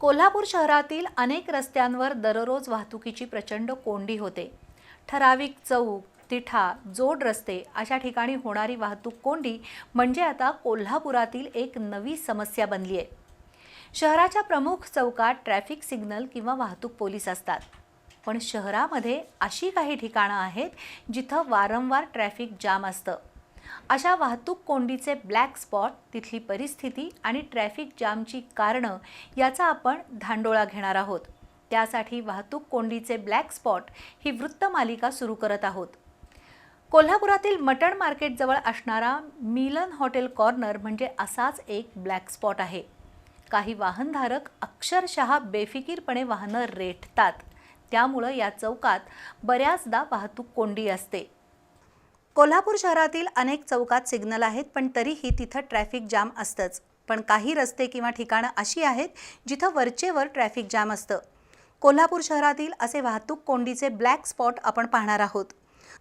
कोल्हापूर शहरातील अनेक रस्त्यांवर दररोज वाहतुकीची प्रचंड कोंडी होते. ठराविक चौक तिठा जोड रस्ते अशा ठिकाणी होणारी वाहतूक कोंडी म्हणजे आता कोल्हापुरातील एक नवी समस्या बनली आहे शहराच्या प्रमुख चौकात ट्रॅफिक सिग्नल किंवा वाहतूक पोलीस असतात. पण शहरामध्ये अशी काही ठिकाणं आहेत जिथं वारंवार ट्रॅफिक जाम असतं. अशा वाहतूक कोंडीचे ब्लॅक स्पॉट तिथली परिस्थिती आणि ट्रॅफिक जामची कारणं याचा आपण धांडोळा घेणार आहोत. त्यासाठी वाहतूक कोंडीचे ब्लॅक स्पॉट ही वृत्तमालिका सुरू करत आहोत. कोल्हापुरातील मटण मार्केटजवळ असणारा मिलन हॉटेल कॉर्नर म्हणजे असाच एक ब्लॅक स्पॉट आहे. काही वाहनधारक अक्षरशः बेफिकीरपणे वाहनं रेटतात त्यामुळं या चौकात बऱ्याचदा वाहतूक कोंडी असते. कोल्हापूर शहरातील अनेक चौकात सिग्नल आहेत पण तरीही तिथं ट्रॅफिक जाम असतंच. पण काही रस्ते किंवा ठिकाणं अशी आहेत जिथं वरचेवर ट्रॅफिक जाम असतं. कोल्हापूर शहरातील असे वाहतूक कोंडीचे ब्लॅक स्पॉट आपण पाहणार आहोत.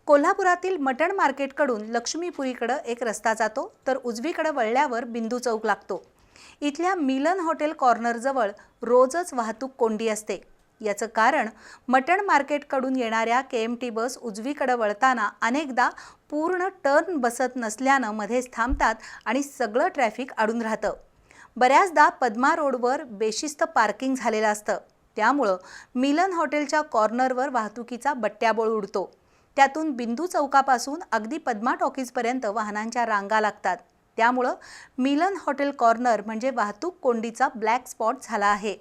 कोल्हापुरातील मटण मार्केटकडून लक्ष्मीपुरीकडं एक रस्ता जातो तर उजवीकडं वळल्यावर बिंदू चौक लागतो. इथल्या मिलन हॉटेल कॉर्नरजवळ रोजच वाहतूक कोंडी असते. याचं कारण मटण मार्केटकडून येणाऱ्या के एम टी बस उजवीकडं वळताना अनेकदा पूर्ण टर्न बसत नसल्यानं मध्येच थांबतात आणि सगळं ट्रॅफिक अडून राहतं. बऱ्याचदा पद्मा रोडवर बेशिस्त पार्किंग झालेलं असतं. त्यामुळं मिलन हॉटेलच्या कॉर्नरवर वाहतुकीचा बट्ट्याबोळ उडतो. त्यातून बिंदू चौकापासून अगदी पद्मा टॉकीजपर्यंत वाहनांच्या रांगा लागतात. त्यामुळं मिलन हॉटेल कॉर्नर म्हणजे वाहतूक कोंडीचा ब्लॅक स्पॉट झाला आहे.